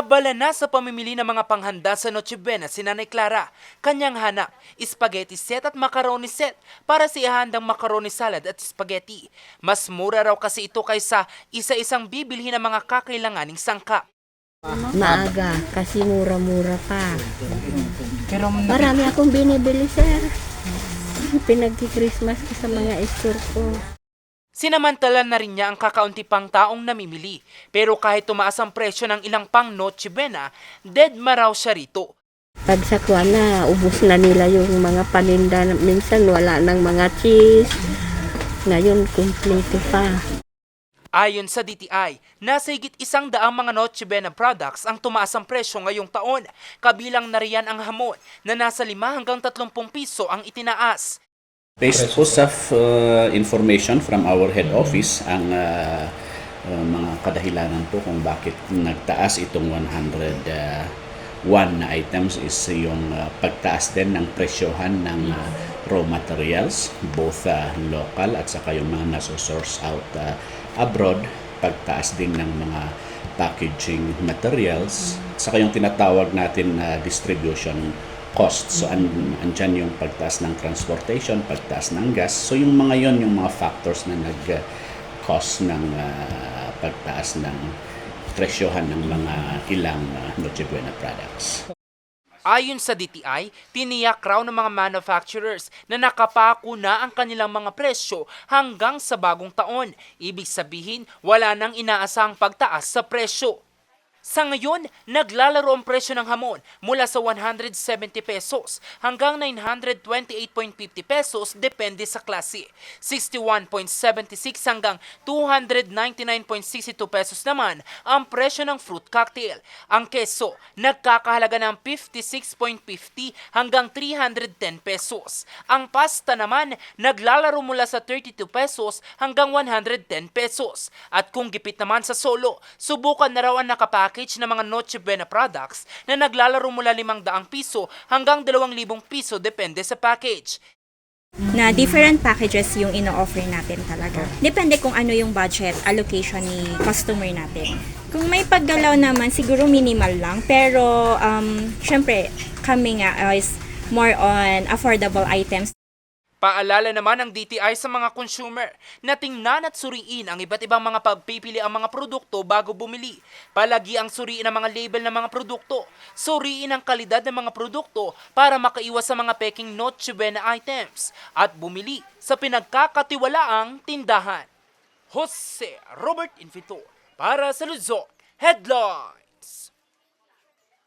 Abala na sa pamimili ng mga panghanda sa Noche Buena si Nanay Clara. Kanyang hanap, spaghetti set at macaroni set para sa ihandang macaroni salad at spaghetti. Mas mura raw kasi ito kaysa isa-isang bibilhin ng mga kakailanganing sangkap. Maaga, kasi mura-mura pa. Pero Marami akong binibili, sir. Pinagki-Christmas ko sa mga store ko. Sinamantala na rin niya ang kakaunti pang taong namimili. Pero kahit tumaas ang presyo ng ilang pang Noche Buena, dead ma raw siya rito. Pag sa na, ubus na nila yung mga paninda. Minsan wala ng mga cheese. Ngayon, kumpleto pa. Ayon sa DTI, nasa higit isang daang mga Noche Buena products ang tumaas ang presyo ngayong taon. Kabilang na riyan ang hamon na nasa 5 hanggang 30 piso ang itinaas. Based po sa uh, information from our head office, ang uh, uh, mga kadahilanan po kung bakit nagtaas itong 101 na items is yung uh, pagtaas din ng presyohan ng uh, raw materials, both uh, local at saka yung mga nasosource out uh, abroad, pagtaas din ng mga packaging materials, saka yung tinatawag natin na distribution cost. So, an, andyan yung pagtaas ng transportation, pagtaas ng gas. So, yung mga yon yung mga factors na nag-cause ng ah, pagtaas ng presyohan ng mga ilang uh, Noche Buena products. Ayon sa DTI, tiniyak raw ng mga manufacturers na nakapako na ang kanilang mga presyo hanggang sa bagong taon. Ibig sabihin, wala nang inaasahang pagtaas sa presyo. Sa ngayon, naglalaro ang presyo ng hamon mula sa 170 pesos hanggang 928.50 pesos depende sa klase. 61.76 hanggang 299.62 pesos naman ang presyo ng fruit cocktail. Ang keso, nagkakahalaga ng 56.50 hanggang 310 pesos. Ang pasta naman, naglalaro mula sa 32 pesos hanggang 110 pesos. At kung gipit naman sa solo, subukan na raw ang nakapackage ng mga Noche Buena products na naglalaro mula 500 piso hanggang 2,000 piso depende sa package. na different packages yung ino-offer natin talaga. Depende kung ano yung budget allocation ni customer natin. Kung may paggalaw naman, siguro minimal lang. Pero, um, syempre, kami nga uh, is more on affordable items. Paalala naman ng DTI sa mga consumer na tingnan at suriin ang iba't ibang mga pagpipili ang mga produkto bago bumili. Palagi ang suriin ang mga label ng mga produkto. Suriin ang kalidad ng mga produkto para makaiwas sa mga peking Noche Buena items at bumili sa pinagkakatiwalaang tindahan. Jose Robert Infitor para sa Luzon Headline